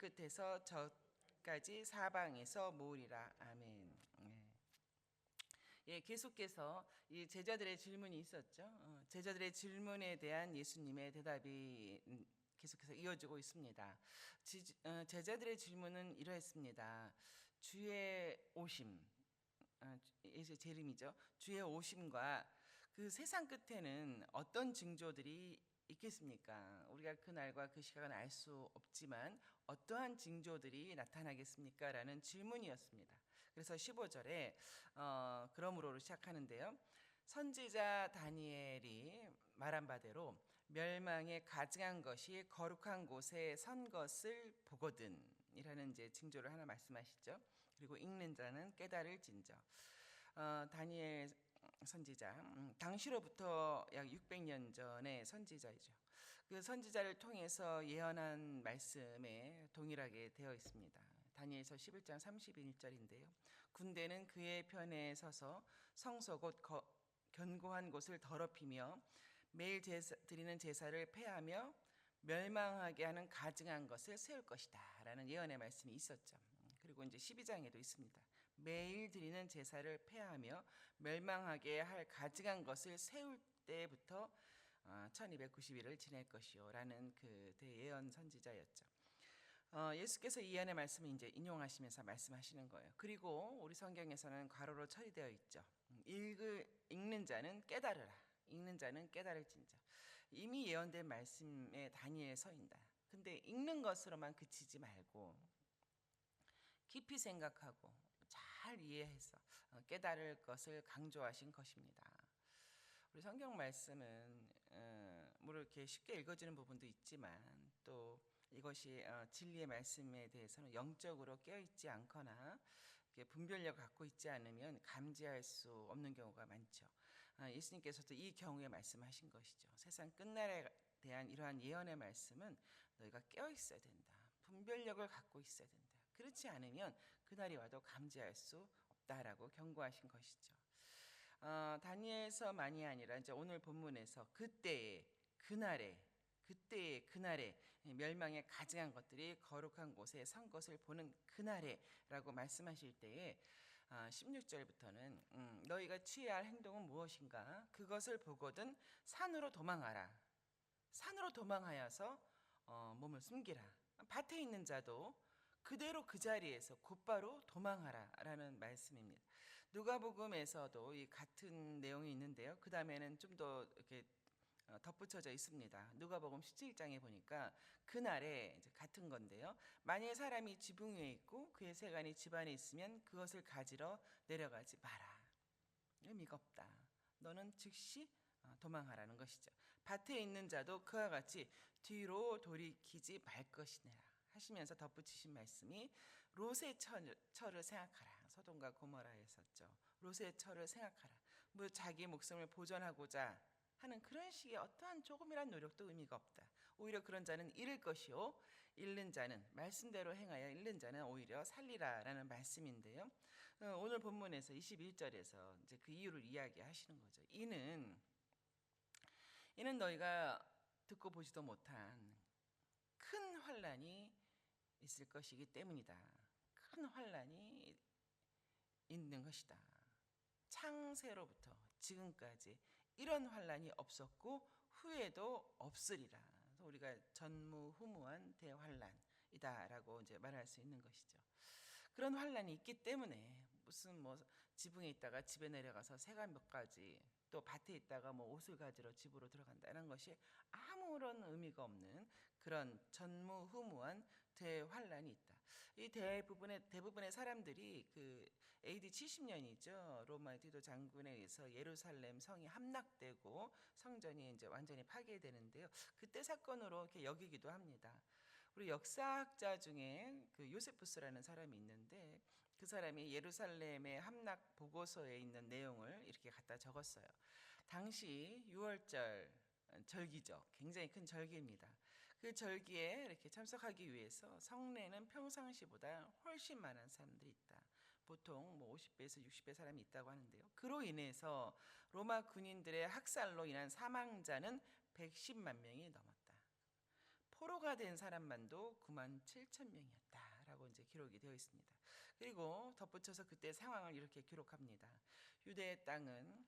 끝에서 저까지 사방에서 모으리라. 아멘. 네. 예, 계속해서 이 제자들의 질문이 있었죠. 어, 제자들의 질문에 대한 예수님의 대답이 음, 계속해서 이어지고 있습니다. 지, 어, 제자들의 질문은 이러했습니다. 주의 오심, 어, 예수의 재림이죠. 주의 오심과 그 세상 끝에는 어떤 징조들이 있겠습니까? 우리가 그 날과 그 시간은 알 수 없지만 어떠한 징조들이 나타나겠습니까? 라는 질문이었습니다. 그래서 15절에 어, 그러므로로 시작하는데요. 선지자 다니엘이 말한 바대로 멸망에 가증한 것이 거룩한 곳에 선 것을 보거든이라는 이제 징조를 하나 말씀하시죠. 그리고 읽는 자는 깨달을 진저. 어, 다니엘 선지자 음, 당시로부터 약 600년 전의 선지자이죠. 그 선지자를 통해서 예언한 말씀에 동일하게 되어 있습니다. 다니엘서 11장 31절인데요. 군대는 그의 편에 서서 성소 곧 거, 견고한 곳을 더럽히며 매일 제사, 드리는 제사를 폐하며 멸망하게 하는 가증한 것을 세울 것이다라는 예언의 말씀이 있었죠. 그리고 이제 12장에도 있습니다. 매일 드리는 제사를 폐하며 멸망하게 할 가증한 것을 세울 때부터 1290일을 지낼 것이요라는 그 대예언 선지자였죠. 어, 예수께서 이 안의 말씀을 이제 인용하시면서 말씀하시는 거예요. 그리고 우리 성경에서는 괄호로 처리되어 있죠. 읽을, 읽는 자는 깨달으라. 읽는 자는 깨달을진저. 이미 예언된 말씀에 다니엘 서인다. 근데 읽는 것으로만 그치지 말고 깊이 생각하고 잘 이해해서 어, 깨달을 것을 강조하신 것입니다. 우리 성경 말씀은 어, 뭐 이렇게 쉽게 읽어지는 부분도 있지만 또 이것이 어, 진리의 말씀에 대해서는 영적으로 깨어 있지 않거나 분별력 갖고 있지 않으면 감지할 수 없는 경우가 많죠. 예수님께서도 이 경우에 말씀하신 것이죠. 세상 끝날에 대한 이러한 예언의 말씀은 너희가 깨어 있어야 된다. 분별력을 갖고 있어야 된다. 그렇지 않으면 그날이 와도 감지할 수 없다라고 경고하신 것이죠. 어, 다니엘서만이 아니라 이제 오늘 본문에서 그때에 그날에 그때에 그날에 멸망에 가증한 것들이 거룩한 곳에 선 것을 보는 그날에라고 말씀하실 때에 16절부터는 아, 음, 너희가 취해야 할 행동은 무엇인가? 그것을 보거든 산으로 도망하라. 산으로 도망하여서 어, 몸을 숨기라. 밭에 있는 자도 그대로 그 자리에서 곧바로 도망하라라는 말씀입니다. 누가복음에서도 이 같은 내용이 있는데요. 그 다음에는 좀 더 이렇게 어, 덧붙여져 있습니다. 누가복음 17장에 보니까 그날에 같은 건데요. 만일 사람이 지붕 위에 있고 그의 세간이 집 안에 있으면 그것을 가지러 내려가지 마라. 의미가 없다. 너는 즉시 어, 도망하라는 것이죠. 밭에 있는 자도 그와 같이 뒤로 돌이키지 말 것이니라. 하시면서 덧붙이신 말씀이 롯의 처를 생각하라. 소돔과 고모라에었죠 롯의 처를 생각하라. 뭐 자기 목숨을 보존하고자 하는 그런 식의 어떠한 조금이란 노력도 의미가 없다. 오히려 그런 자는 잃을 것이요 잃는 자는 말씀대로 행하여 잃는 자는 오히려 살리라라는 말씀인데요. 어, 오늘 본문에서 21절에서 이제 그 이유를 이야기하시는 거죠. 이는 이는 너희가 듣고 보지도 못한 큰 환란이 있을 것이기 때문이다. 큰 환란이 있는 것이다. 창세로부터 지금까지 이런 환란이 없었고 후에도 없으리라. 우리가 전무후무한 대환란이다라고 이제 말할 수 있는 것이죠. 그런 환란이 있기 때문에 무슨 뭐 지붕에 있다가 집에 내려가서 새가 몇 가지 또 밭에 있다가 뭐 옷을 가지러 집으로 들어간다는 것이 아무런 의미가 없는 그런 전무후무한 대환란이 있다. 이 대부분의 대부분의 사람들이 그 AD 70년이죠. 로마 디도 장군에 의해서 예루살렘 성이 함락되고 성전이 이제 완전히 파괴되는데요. 그때 사건으로 이렇게 여기기도 합니다. 우리 역사학자 중에 그 요세푸스라는 사람이 있는데 그 사람이 예루살렘의 함락 보고서에 있는 내용을 이렇게 갖다 적었어요. 당시 6월절 절기죠. 굉장히 큰 절기입니다. 그 절기에 이렇게 참석하기 위해서 성내는 평상시보다 훨씬 많은 사람들이 있다. 보통 뭐 50배에서 60배 사람이 있다고 하는데요. 그로 인해서 로마 군인들의 학살로 인한 사망자는 110만 명이 넘었다. 포로가 된 사람만도 9만 7천 명이었다라고 이제 기록이 되어 있습니다. 그리고 덧붙여서 그때 상황을 이렇게 기록합니다. 유대의 땅은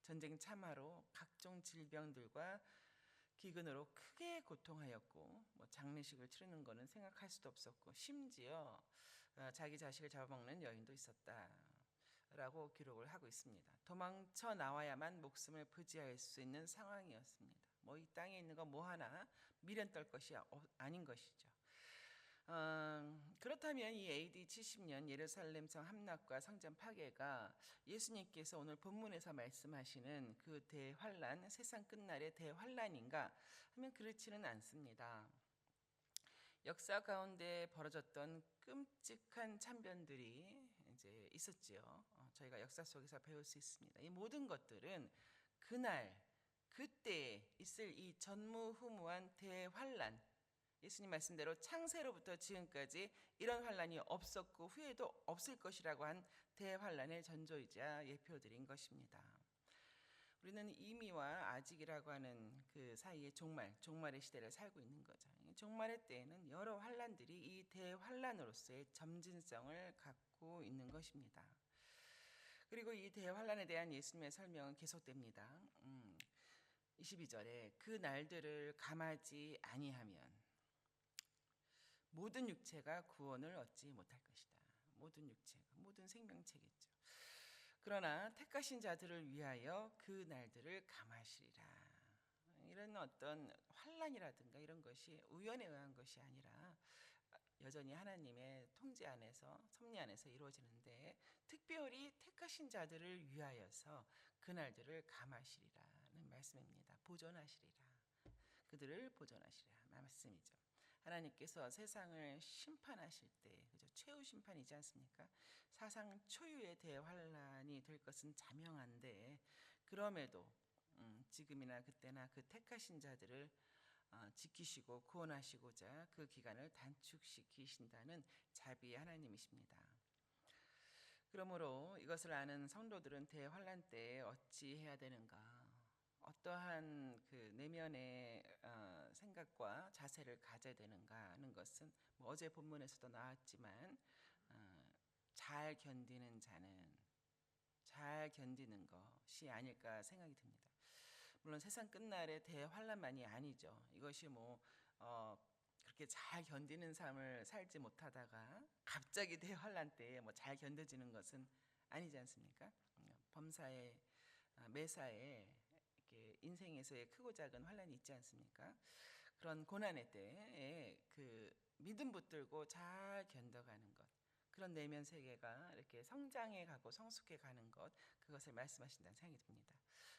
전쟁 참화로 각종 질병들과 기근으로 크게 고통하였고 뭐 장례식을 치르는 것은 생각할 수도 없었고 심지어 어, 자기 자식을 잡아먹는 여인도 있었다라고 기록을 하고 있습니다. 도망쳐 나와야만 목숨을 부지할 수 있는 상황이었습니다. 뭐 이 땅에 있는 거뭐 하나 미련 떨 것이 어- 아닌 것이죠. 어, 그렇다면 이 AD 70년 예루살렘 성 함락과 성전 파괴가 예수님께서 오늘 본문에서 말씀하시는 그 대환란, 세상 끝날의 대환란인가 하면 그렇지는 않습니다. 역사 가운데 벌어졌던 끔찍한 참변들이 이제 있었지요. 어, 저희가 역사 속에서 배울 수 있습니다. 이 모든 것들은 그날 그때 있을 이 전무후무한 대환란 예수님 말씀대로 창세로부터 지금까지 이런 환란이 없었고 후에도 없을 것이라고 한 대환란의 전조이자 예표드린 것입니다. 우리는 이미와 아직이라고 하는 그 사이에 종말, 종말의 시대를 살고 있는 거죠. 이 종말의 때에는 여러 환란들이 이 대환란으로서의 점진성을 갖고 있는 것입니다. 그리고 이 대환란에 대한 예수님의 설명은 계속됩니다. 음, 22절에 그 날들을 감하지 아니하면 모든 육체가 구원을 얻지 못할 것이다. 모든 육체가 모든 생명체겠죠. 그러나 택하신 자들을 위하여 그 날들을 감하시리라. 이런 어떤 환란이라든가 이런 것이 우연에 의한 것이 아니라 여전히 하나님의 통제 안에서 섭리 안에서 이루어지는데 특별히 택하신 자들을 위하여서 그 날들을 감하시리라는 말씀입니다. 보존하시리라. 그들을 보존하시리라 말씀이죠. 하나님께서 세상을 심판하실 때 그죠 최후 심판이지 않습니까? 사상 초유의 대환란이 될 것은 자명한데 그럼에도 음, 지금이나 그때나 그 택하신 자들을 어, 지키시고 구원하시고자 그 기간을 단축시키신다는 자비의 하나님이십니다. 그러므로 이것을 아는 성도들은 대환란 때에 어찌 해야 되는가? 어떠한 그 내면의 어, 생각과 자세를 가져야 되는가 하는 것은 뭐 어제 본문에서도 나왔지만 어, 잘 견디는 자는 잘 견디는 것이 아닐까 생각이 듭니다. 물론 세상 끝날의 대환란만이 아니죠. 이것이 뭐 어, 그렇게 잘 견디는 삶을 살지 못하다가 갑자기 대환란 때에 뭐 잘 견뎌지는 것은 아니지 않습니까? 범사에 아, 매사에 인생에서의 크고 작은 환란이 있지 않습니까? 그런 고난의 때에 그 믿음 붙들고 잘 견뎌가는 것. 그런 내면 세계가 이렇게 성장해 가고 성숙해 가는 것 그것을 말씀하신다는 생각이 듭니다.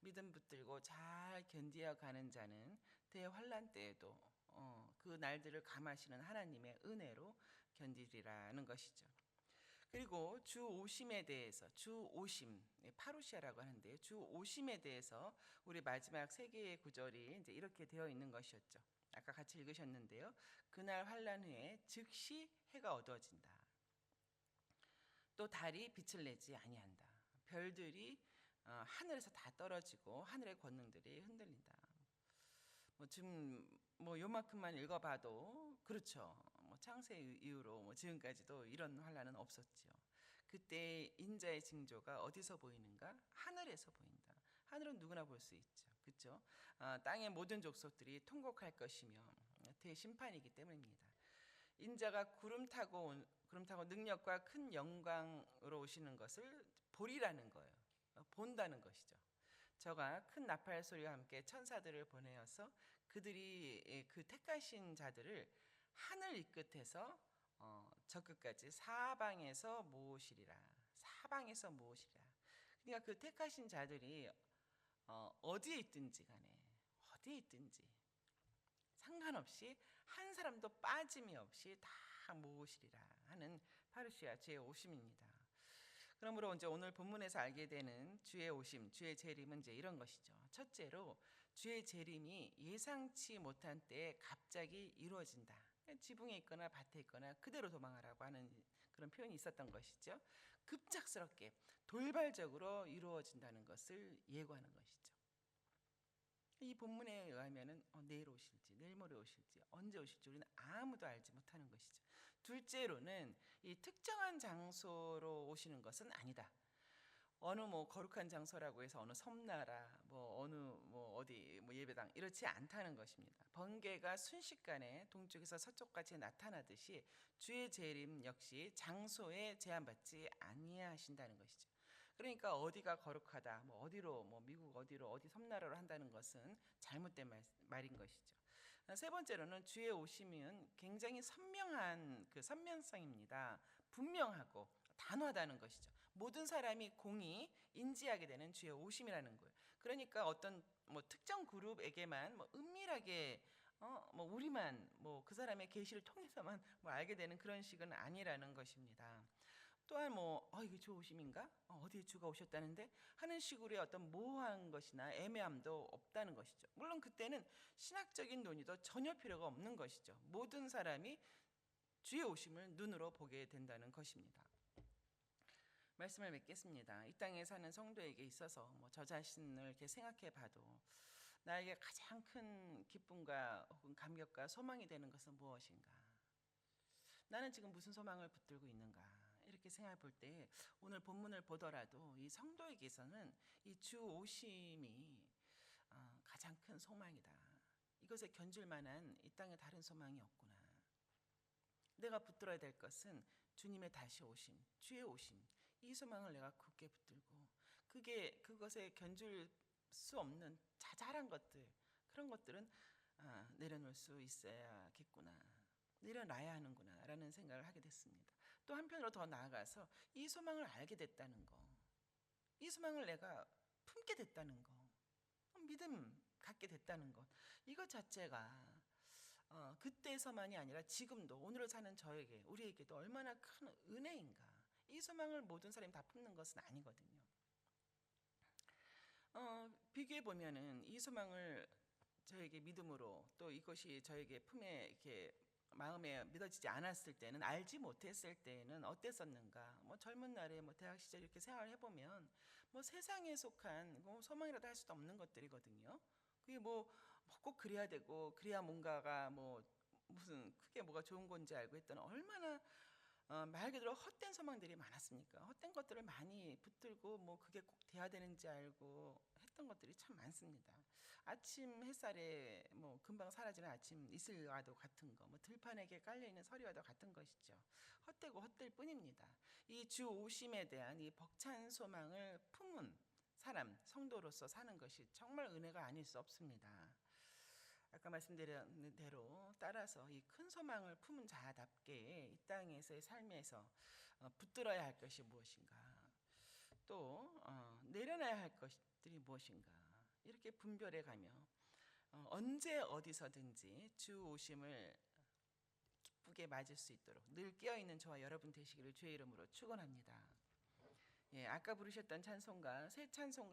믿음 붙들고 잘 견디어 가는 자는 대환란 때에도 어, 그 날들을 감하시는 하나님의 은혜로 견디리라는 것이죠. 그리고 주 오심에 대해서 주 오심 예, 파루시아라고 하는데요. 주 오심에 대해서 우리 마지막 세 개의 구절이 이제 이렇게 되어 있는 것이었죠. 아까 같이 읽으셨는데요. 그날 환란 후에 즉시 해가 어두워진다. 또 달이 빛을 내지 아니한다. 별들이 어, 하늘에서 다 떨어지고 하늘의 권능들이 흔들린다. 뭐 지금 뭐 요만큼만 읽어봐도 그렇죠. 뭐 창세 이후로 뭐 지금까지도 이런 환란은 없었지요. 그때 인자의 징조가 어디서 보이는가? 하늘에서 보인다. 하늘은 누구나 볼 수 있죠. 그렇죠? 아, 땅의 모든 족속들이 통곡할 것이며 대심판이기 때문입니다. 인자가 구름 타고 온, 구름 타고 능력과 큰 영광으로 오시는 것을 보리라는 거예요. 본다는 것이죠. 저가 큰 나팔 소리와 함께 천사들을 보내어서 그들이 그 택하신 자들을 하늘 이 끝에서 어, 저 끝까지 사방에서 모으시리라. 사방에서 모으시리라. 그러니까 그 택하신 자들이 어, 어디에 있든지 간에 어디에 있든지 상관없이 한 사람도 빠짐이 없이 다 모으시리라 하는 파르시아 제 오심입니다. 그러므로 이제 오늘 본문에서 알게 되는 주의 오심, 주의 재림은 이제 이런 것이죠. 첫째로 주의 재림이 예상치 못한 때에 갑자기 이루어진다. 지붕에 있거나 밭에 있거나 그대로 도망하라고 하는 그런 표현이 있었던 것이죠. 급작스럽게 돌발적으로 이루어진다는 것을 예고하는 것이죠. 이 본문에 의하면은 어, 내일 오실지 내일 모레 오실지 언제 오실지 우리는 아무도 알지 못하는 것이죠. 둘째로는 이 특정한 장소로 오시는 것은 아니다. 어느 뭐 거룩한 장소라고 해서 어느 섬나라 뭐 어느 뭐 어디 뭐 예배당 이렇지 않다는 것입니다. 번개가 순식간에 동쪽에서 서쪽까지 나타나듯이 주의 재림 역시 장소에 제한받지 아니하신다는 것이죠. 그러니까 어디가 거룩하다, 뭐 어디로 뭐 미국 어디로 어디 섬나라로 한다는 것은 잘못된 말, 말인 것이죠. 세 번째로는 주의 오심은 굉장히 선명한 그 선명성입니다. 분명하고 단호하다는 것이죠. 모든 사람이 공히 인지하게 되는 주의 오심이라는 거예요. 그러니까 어떤 뭐 특정 그룹에게만 뭐 은밀하게 어 뭐 우리만 뭐 그 사람의 계시를 통해서만 뭐 알게 되는 그런 식은 아니라는 것입니다. 또한 뭐 어, 이게 주 오심인가? 어, 어디에 주가 오셨다는데 하는 식으로의 어떤 모호한 것이나 애매함도 없다는 것이죠. 물론 그때는 신학적인 논의도 전혀 필요가 없는 것이죠. 모든 사람이 주의 오심을 눈으로 보게 된다는 것입니다. 말씀을 맺겠습니다. 이 땅에 사는 성도에게 있어서 뭐 저 자신을 이렇게 생각해 봐도 나에게 가장 큰 기쁨과 혹은 감격과 소망이 되는 것은 무엇인가? 나는 지금 무슨 소망을 붙들고 있는가? 이렇게 생각해 볼 때 오늘 본문을 보더라도 이 성도에게서는 이 주 오심이 어, 가장 큰 소망이다. 이것에 견줄 만한 이 땅에 다른 소망이 없구나. 내가 붙들어야 될 것은 주님의 다시 오심, 주의 오심. 이 소망을 내가 굳게 붙들고 그게 그것에 견줄 수 없는 자잘한 것들 그런 것들은 아, 내려놓을 수 있어야겠구나. 내려놔야 하는구나라는 생각을 하게 됐습니다. 또 한편으로 더 나아가서 이 소망을 알게 됐다는 거, 이 소망을 내가 품게 됐다는 거, 믿음 갖게 됐다는 것, 이것 자체가 어, 그때서만이 아니라 지금도 오늘을 사는 저에게, 우리에게도 얼마나 큰 은혜인가. 이 소망을 모든 사람이 다 품는 것은 아니거든요. 어, 비교해 보면은 이 소망을 저에게 믿음으로 또 이것이 저에게 품에 이렇게 마음에 믿어지지 않았을 때는 알지 못했을 때는 어땠었는가? 뭐 젊은 날에 뭐 대학 시절 이렇게 생활을 해보면 뭐 세상에 속한 뭐 소망이라도 할 수도 없는 것들이거든요. 그게 뭐 꼭 그래야 되고 그래야 뭔가가 뭐 무슨 크게 뭐가 좋은 건지 알고 했더니 얼마나 어, 말 그대로 헛된 소망들이 많았습니까? 헛된 것들을 많이 붙들고 뭐 그게 꼭 돼야 되는지 알고 했던 것들이 참 많습니다. 아침 햇살에 뭐 금방 사라지는 아침 이슬과도 같은 거, 뭐 들판에게 깔려 있는 서리와도 같은 것이죠. 헛되고 헛될 뿐입니다. 이 주 오심에 대한 이 벅찬 소망을 품은 사람, 성도로서 사는 것이 정말 은혜가 아닐 수 없습니다. 아까 말씀드린 대로 따라서 이 큰 소망을 품은 자답게 이 땅에서의 삶에서 어, 붙들어야 할 것이 무엇인가, 또 어, 내려놔야 할 것들이 무엇인가 이렇게 분별해 가며 어, 언제 어디서든지 주 오심을 기쁘게 맞을 수 있도록 늘 깨어 있는 저와 여러분 되시기를 주의 이름으로 축원합니다. 예, 아까 부르셨던 찬송가 새 찬송가